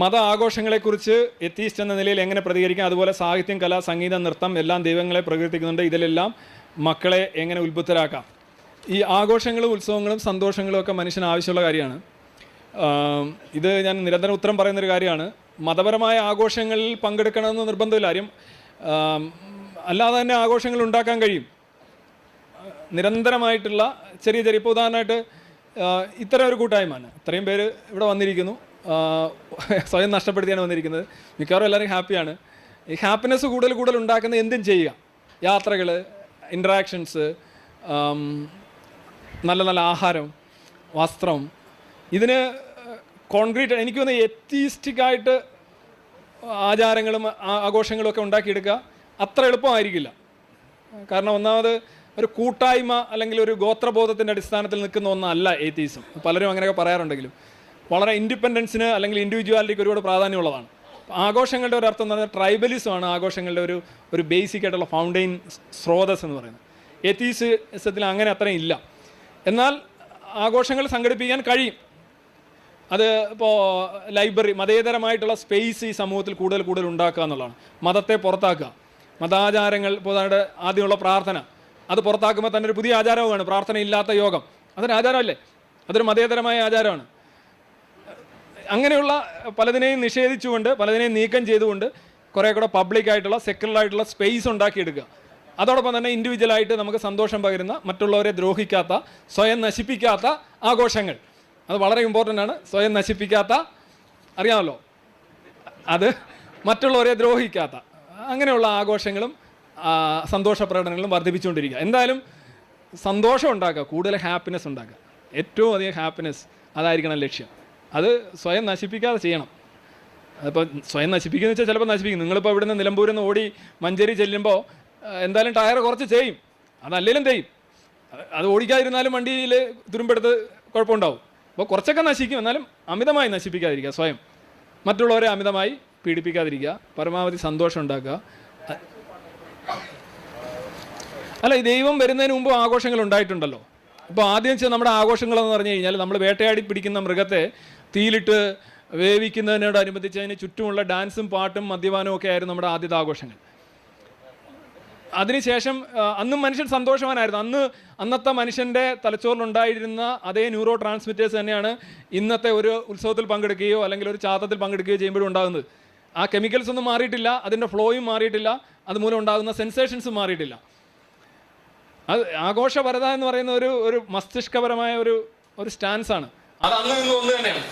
മത ആഘോഷങ്ങളെക്കുറിച്ച് എത്തീസ്റ്റ് എന്ന നിലയിൽ എങ്ങനെ പ്രതികരിക്കാം? അതുപോലെ സാഹിത്യം കല സംഗീതം നൃത്തം എല്ലാം ദൈവങ്ങളെ പ്രകീർത്തിക്കുന്നുണ്ട്. ഇതിലെല്ലാം മക്കളെ എങ്ങനെ ഉത്ബുദ്ധരാക്കാം? ഈ ആഘോഷങ്ങളും ഉത്സവങ്ങളും സന്തോഷങ്ങളും ഒക്കെ മനുഷ്യന് ആവശ്യമുള്ള കാര്യമാണ്. ഇത് ഞാൻ നിരന്തരം ഉത്തരം പറയുന്നൊരു കാര്യമാണ്. മതപരമായ ആഘോഷങ്ങളിൽ പങ്കെടുക്കണമെന്ന് നിർബന്ധമില്ല. ആരും അല്ലാതെ തന്നെ ആഘോഷങ്ങൾ ഉണ്ടാക്കാൻ കഴിയും. നിരന്തരമായിട്ടുള്ള ചെറിയ ചെറിയ ഇപ്പോൾ ഉദാഹരണമായിട്ട് ഇത്തരം ഒരു കൂട്ടായ്മയാണ്. ഇത്രയും പേര് ഇവിടെ വന്നിരിക്കുന്നു. സ്വയം നഷ്ടപ്പെടുത്തിയാണ് വന്നിരിക്കുന്നത്. മിക്കവാറും എല്ലാവരും ഹാപ്പിയാണ്. ഈ ഹാപ്പിനെസ് കൂടുതൽ കൂടുതൽ ഉണ്ടാക്കുന്ന എന്തും ചെയ്യുക. യാത്രകൾ ഇൻട്രാക്ഷൻസ് നല്ല നല്ല ആഹാരം വസ്ത്രം. ഇതിന് കോൺക്രീറ്റ് എനിക്ക് തോന്നുന്നു എത്തീസ്റ്റിക്കായിട്ട് ആചാരങ്ങളും ആഘോഷങ്ങളും ഒക്കെ ഉണ്ടാക്കിയെടുക്കുക അത്ര എളുപ്പമായിരിക്കില്ല. കാരണം ഒന്നാമത് ഒരു കൂട്ടായ്മ അല്ലെങ്കിൽ ഒരു ഗോത്രബോധത്തിന്റെ അടിസ്ഥാനത്തിൽ നിൽക്കുന്ന ഒന്നല്ല ഏത്തീസം പലരും അങ്ങനെയൊക്കെ പറയാറുണ്ടെങ്കിലും. വളരെ ഇൻഡിപെൻഡൻസിന് അല്ലെങ്കിൽ ഇൻഡിവിജ്വാലിറ്റിക്ക് ഒരുപാട് പ്രാധാന്യമുള്ളതാണ്. ആഘോഷങ്ങളുടെ ഒരു അർത്ഥം എന്ന് പറഞ്ഞാൽ ട്രൈബലിസമാണ് ആഘോഷങ്ങളുടെ ഒരു ഒരു ബേസിക് ആയിട്ടുള്ള ഫൗണ്ടെയിൻ സ്രോതസ് എന്ന് പറയുന്നത്. എത്തീസത്തിൽ അങ്ങനെ അത്രയും ഇല്ല. എന്നാൽ ആഘോഷങ്ങൾ സംഘടിപ്പിക്കാൻ കഴിയും. അത് ഇപ്പോൾ ലൈബ്രറി മതേതരമായിട്ടുള്ള സ്പേസ് ഈ സമൂഹത്തിൽ കൂടുതൽ കൂടുതൽ ഉണ്ടാക്കുക എന്നുള്ളതാണ്. മതത്തെ പുറത്താക്കുക. മതാചാരങ്ങൾ ഇപ്പോൾ ആദ്യമുള്ള പ്രാർത്ഥന. അത് പുറത്താക്കുമ്പോൾ തന്നെ ഒരു പുതിയ ആചാരവുമാണ് പ്രാർത്ഥനയില്ലാത്ത യോഗം. അതൊരു ആചാരമല്ലേ? അതൊരു മതേതരമായ ആചാരമാണ്. അങ്ങനെയുള്ള പലതിനെയും നിഷേധിച്ചുകൊണ്ട് പലതിനെയും നീക്കം ചെയ്തുകൊണ്ട് കുറേ കൂടെ പബ്ലിക്കായിട്ടുള്ള സെക്യുലർ ആയിട്ടുള്ള സ്പേസ് ഉണ്ടാക്കിയെടുക്കുക. അതോടൊപ്പം തന്നെ ഇൻഡിവിജ്വലായിട്ട് നമുക്ക് സന്തോഷം പകരുന്ന മറ്റുള്ളവരെ ദ്രോഹിക്കാത്ത സ്വയം നശിപ്പിക്കാത്ത ആഘോഷങ്ങൾ. അത് വളരെ ഇമ്പോർട്ടന്റ് ആണ്. സ്വയം നശിപ്പിക്കാത്ത അറിയാമല്ലോ? അത് മറ്റുള്ളവരെ ദ്രോഹിക്കാത്ത. അങ്ങനെയുള്ള ആഘോഷങ്ങളും സന്തോഷ പ്രകടനങ്ങളും വർദ്ധിപ്പിച്ചുകൊണ്ടിരിക്കുക. എന്തായാലും സന്തോഷം ഉണ്ടാക്കുക കൂടുതൽ ഹാപ്പിനെസ് ഉണ്ടാക്കുക. ഏറ്റവും അധികം ഹാപ്പിനെസ് അതായിരിക്കണം ലക്ഷ്യം. അത് സ്വയം നശിപ്പിക്കാതെ ചെയ്യണം. അതിപ്പോൾ സ്വയം നശിപ്പിക്കുന്ന വെച്ചാൽ ചിലപ്പോൾ നശിപ്പിക്കും. നിങ്ങളിപ്പോൾ ഇവിടുന്ന് നിലമ്പൂരിൽ നിന്ന് ഓടി മഞ്ചേരി ചെല്ലുമ്പോൾ എന്തായാലും ടയർ കുറച്ച് ചെയ്യും. അതല്ലേലും ചെയ്യും. അത് ഓടിക്കാതിരുന്നാലും വണ്ടിയിൽ തുരുമ്പെടുത്ത് കുഴപ്പമുണ്ടാവും. അപ്പോൾ കുറച്ചൊക്കെ നശിക്കും. എന്നാലും അമിതമായി നശിപ്പിക്കാതിരിക്കുക സ്വയം. മറ്റുള്ളവരെ അമിതമായി പീഡിപ്പിക്കാതിരിക്കുക. പരമാവധി സന്തോഷം ഉണ്ടാക്കുക. അല്ല ഈ ദൈവം വരുന്നതിന് മുമ്പ് ആഘോഷങ്ങൾ ഉണ്ടായിട്ടുണ്ടല്ലോ. ഇപ്പോൾ ആദ്യം വെച്ചാൽ നമ്മുടെ ആഘോഷങ്ങളെന്ന് പറഞ്ഞു കഴിഞ്ഞാൽ നമ്മൾ വേട്ടയാടി പിടിക്കുന്ന മൃഗത്തെ തീയിലിട്ട് വേവിക്കുന്നതിനോടനുബന്ധിച്ച് അതിന് ചുറ്റുമുള്ള ഡാൻസും പാട്ടും മദ്യപാനവും ഒക്കെ ആയിരുന്നു നമ്മുടെ ആദ്യത്തെ ആഘോഷങ്ങൾ. അതിനുശേഷം അന്നും മനുഷ്യൻ സന്തോഷവാനായിരുന്നു. അന്ന് അന്നത്തെ മനുഷ്യന്റെ തലച്ചോറിലുണ്ടായിരുന്ന അതേ ന്യൂറോ ട്രാൻസ്മിറ്റേഴ്സ് തന്നെയാണ് ഇന്നത്തെ ഒരു ഉത്സവത്തിൽ പങ്കെടുക്കുകയോ അല്ലെങ്കിൽ ഒരു ചാത്തത്തിൽ പങ്കെടുക്കുകയോ ചെയ്യുമ്പോഴും ഉണ്ടാകുന്നത്. ആ കെമിക്കൽസ് ഒന്നും മാറിയിട്ടില്ല അതിന്റെ ഫ്ലോയും മാറിയിട്ടില്ല അതുമൂലം ഉണ്ടാകുന്ന സെൻസേഷൻസും മാറിയിട്ടില്ല. അത് ആഘോഷപരത എന്ന് പറയുന്ന ഒരു ഒരു മസ്തിഷ്കപരമായ ഒരു ഒരു സ്റ്റാൻസ് ആണ്. അത് അന്ന് നിന്ന് ഒന്ന് തന്നെയാണ്.